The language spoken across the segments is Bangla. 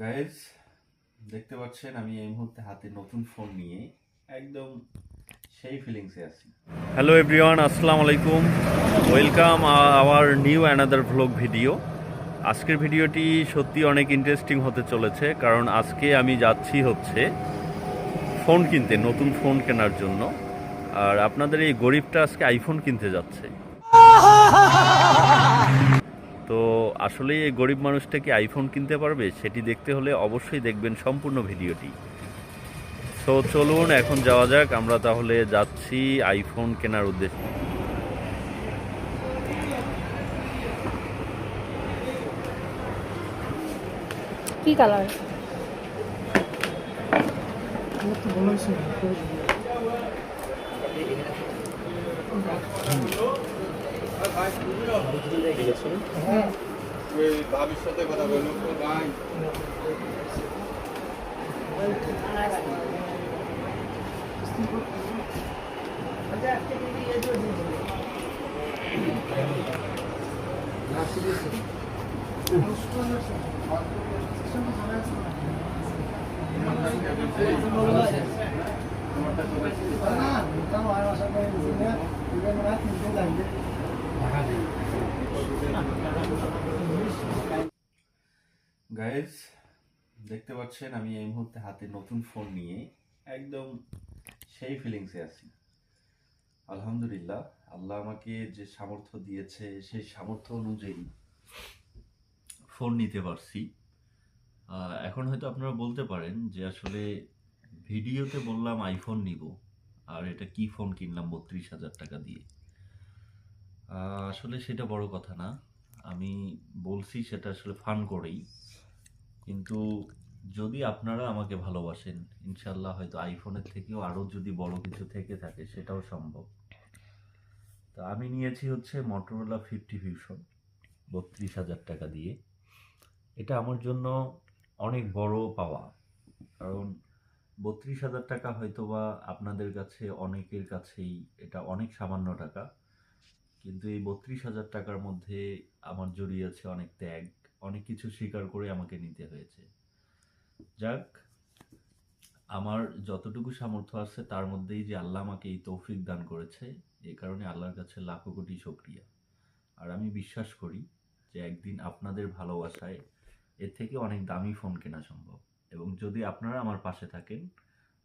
গাইজ দেখতে পাচ্ছেন আমি এই মুহূর্তে হাতে নতুন ফোন নিয়ে একদম সেই ফিলিংসে আছি। হ্যালো এভরিওয়ান আসসালামু আলাইকুম। Welcome our new another vlog video আজকের ভিডিওটি সত্যি অনেক ইন্টারেস্টিং হতে চলেছে কারণ আজকে আমি যাচ্ছি হচ্ছে ফোন কিনতে নতুন ফোন কেনার জন্য। আর আপনাদের এই গরিবটা আজকে আইফোন কিনতে যাচ্ছে। আসলে এই গরিব মানুষটা কি আইফোন কিনতে পারবে? সেটি দেখতে হলে অবশ্যই দেখবেন সম্পূর্ণ ভিডিওটি। সো চলুন এখন যাওয়া যাক। আমরা তাহলে যাচ্ছি আইফোন কেনার উদ্দেশ্যে। কি কালার ভবিষ্যতে কথা বলুন। তো ভাই গাইজ দেখতে পাচ্ছেন, আমি এই মুহূর্তে হাতে নতুন ফোন নিয়ে একদম সেই ফিলিংসে আছি। আলহামদুলিল্লাহ, আল্লাহ আমাকে যে সামর্থ্য দিয়েছে, সেই সামর্থ্য অনুযায়ী ফোন নিতে পারছি। এখন হয়তো আপনারা বলতে পারেন যে আসলে ভিডিওতে বললাম আইফোন নিব, আর এটা কি ফোন কিনলাম বত্রিশ হাজার টাকা দিয়ে। আসলে সেটা বড় কথা না। আমি বলছি সেটা আসলে ফান করেই। কিন্তু যদি আপনারা আমাকে ভালোবাসেন ইনশাল্লাহ হয়তো আইফোনের থেকেও আরও যদি বড় কিছু থেকে থাকে, সেটাও সম্ভব। তা আমি নিয়েছি হচ্ছে মটোরোলা ফিফটি ফিউশন বত্রিশ হাজার টাকা দিয়ে। এটা আমার জন্য অনেক বড় পাওয়া। কারণ বত্রিশ হাজার টাকা হয়তো বা আপনাদের কাছে, অনেকের কাছেই এটা অনেক সামান্য টাকা। কিন্তু এই বত্রিশ হাজার টাকার মধ্যে আমার জড়িয়ে আছে অনেক ত্যাগ। অনেক কিছু স্বীকার করে আমাকে নিতে হয়েছে। যাক, আমার যতটুকু সামর্থ্য আছে তার মধ্যেই যে আল্লাহ আমাকে এই তৌফিক দান করেছে এই কারণে আল্লাহর কাছে লাখো কোটি শুকরিয়া। আর আমি বিশ্বাস করি যে একদিন আপনাদের ভালোবাসায় এর থেকে অনেক দামি ফোন কেনা সম্ভব। এবং যদি আপনারা আমার পাশে থাকেন,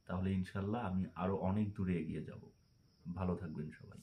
তাহলে ইনশাল্লাহ আমি আরও অনেক দূরে এগিয়ে যাব। ভালো থাকবেন সবাই।